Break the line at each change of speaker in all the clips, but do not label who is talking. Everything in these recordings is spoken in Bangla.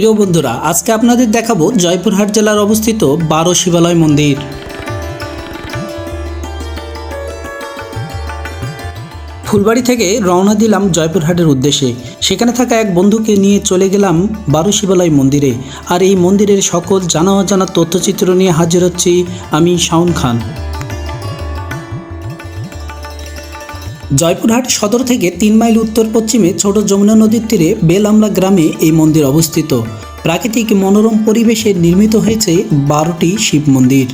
প্রিয় বন্ধুরা, আজকে আপনাদের দেখাবো জয়পুরহাট জেলার অবস্থিত বারো শিবালয় মন্দির। ফুলবাড়ি থেকে রওনা দিলাম জয়পুরহাটের উদ্দেশ্যে। সেখানে থাকা এক বন্ধুকে নিয়ে চলে গেলাম বারো শিবালয় মন্দিরে। আর এই মন্দিরের সকল জানা অজানা তথ্যচিত্র নিয়ে হাজির হচ্ছি আমি শাওন খান। জয়পুরহাট সদর থেকে তিন মাইল উত্তর পশ্চিমে ছোট যমুনা নদীর তীরে বেলামলা গ্রামে এই মন্দির অবস্থিত। প্রাকৃতিক মনোরম পরিবেশে নির্মিত হয়েছে বারোটি শিব মন্দির।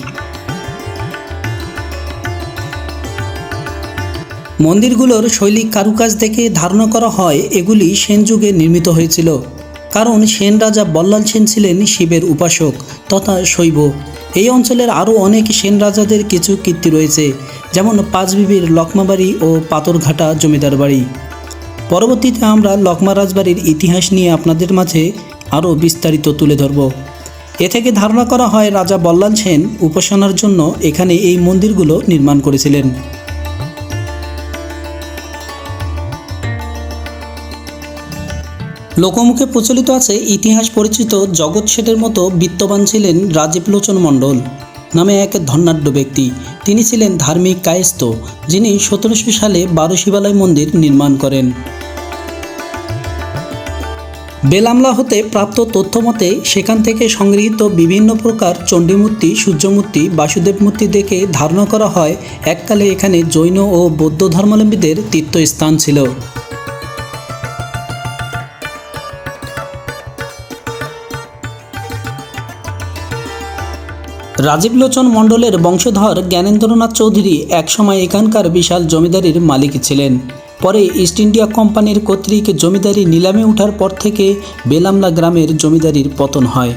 মন্দিরগুলোর শৈলিক কারুকাজ দেখে ধারণা করা হয় এগুলি সেন যুগে নির্মিত হয়েছিল। কারণ সেন রাজা বল্লাল সেন ছিলেন শিবের উপাসক তথা শৈব। এই অঞ্চলের আরও অনেক সেন রাজাদের কিছু কীর্তি রয়েছে, যেমন পাঁচবিবির লকমাবাড়ি ও পাথরঘাটা জমিদার বাড়ি। পরবর্তীতে আমরা লকমা রাজবাড়ির ইতিহাস নিয়ে আপনাদের মাঝে আরও বিস্তারিত তুলে ধরব। এ থেকে ধারণা করা হয় রাজা বল্লাল সেন উপাসনার জন্য এখানে এই মন্দিরগুলো নির্মাণ করেছিলেন। লোকমুখে প্রচলিত আছে ইতিহাস পরিচিত জগৎ শেঠের মতো বিত্তবান ছিলেন রাজীব লোচন মণ্ডল নামে এক ধন্যাঢ্য ব্যক্তি। তিনি ছিলেন ধার্মিক কায়স্থ, যিনি সতেরোশো সালে বারো শিবালয় মন্দির নির্মাণ করেন। বেলামলা হতে প্রাপ্ত তথ্য মতে, সেখান থেকে সংগৃহীত বিভিন্ন প্রকার চণ্ডীমূর্তি, সূর্যমূর্তি বাসুদেব মূর্তি দেখে ধারণা করা হয়, এককালে এখানে জৈন ও বৌদ্ধ ধর্মাবলম্বীদের তীর্থস্থান ছিল। রাজীব লোচন মণ্ডলের বংশধর জ্ঞানেন্দ্রনাথ চৌধুরী একসময় এখানকার বিশাল জমিদারির মালিক ছিলেন। পরে ইস্ট ইন্ডিয়া কোম্পানির কর্তৃক জমিদারি নিলামে ওঠার পর থেকে বেলামলা গ্রামের জমিদারির পতন হয়।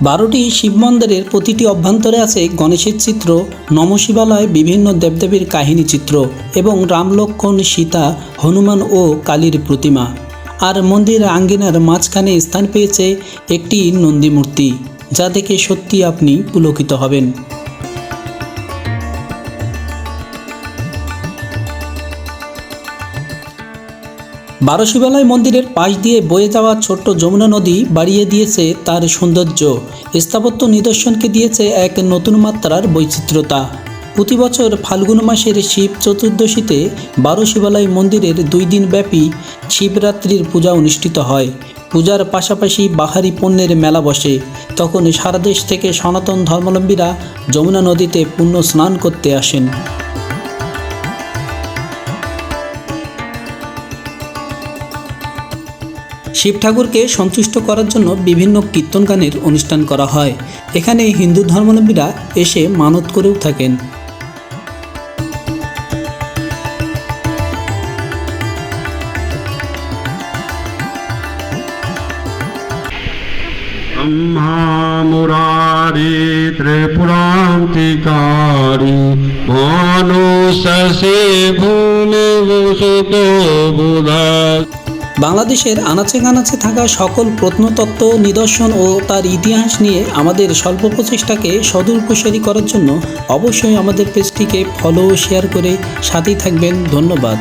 বারোটি শিব মন্দিরের প্রতিটি অভ্যন্তরে আছে গণেশের চিত্র, নমশিবালয়, বিভিন্ন দেবদেবীর কাহিনী চিত্র এবং রামলক্ষণ, সীতা, হনুমান ও কালীর প্রতিমা। আর মন্দির আঙ্গিনার মাঝখানে স্থান পেয়েছে একটি নন্দী মূর্তি, যা দেখে সত্যি আপনি পুলকিত হবেন। বারোশিবালয় মন্দিরের পাশ দিয়ে বয়ে যাওয়া ছোট্ট যমুনা নদী বাড়িয়ে দিয়েছে তার সৌন্দর্য। স্থাপত্য নিদর্শনকে দিয়েছে এক নতুন মাত্রার বৈচিত্র্যতা। প্রতি বছর ফাল্গুন মাসের শিব চতুর্দশীতে বারো শিবালয় মন্দিরের দুই দিন ব্যাপী শিবরাত্রির পূজা অনুষ্ঠিত হয়। পূজার পাশাপাশি বাহারি পণ্যের মেলা বসে। তখন সারা দেশ থেকে সনাতন ধর্মাবলম্বীরা যমুনা নদীতে পুণ্য স্নান করতে আসেন। শিব ঠাকুরকে সন্তুষ্ট করার জন্য বিভিন্ন কীর্তন গানের অনুষ্ঠান করা হয়। এখানে হিন্দু ধর্মাবলম্বীরা এসে মানত করেও থাকেন।
ব্রহ্মা মুরারি ত্রিপুরান্তিকারি মনুষে ভূমি বুধা
বাংলাদেশের আনাচে কানাচে থাকা সকল প্রত্নতত্ত্ব, নিদর্শন ও তার ইতিহাস নিয়ে আমাদের স্বল্প প্রচেষ্টাকে সদূর করার জন্য অবশ্যই আমাদের পেজটিকে ফলো শেয়ার করে সাথেই থাকবেন। ধন্যবাদ।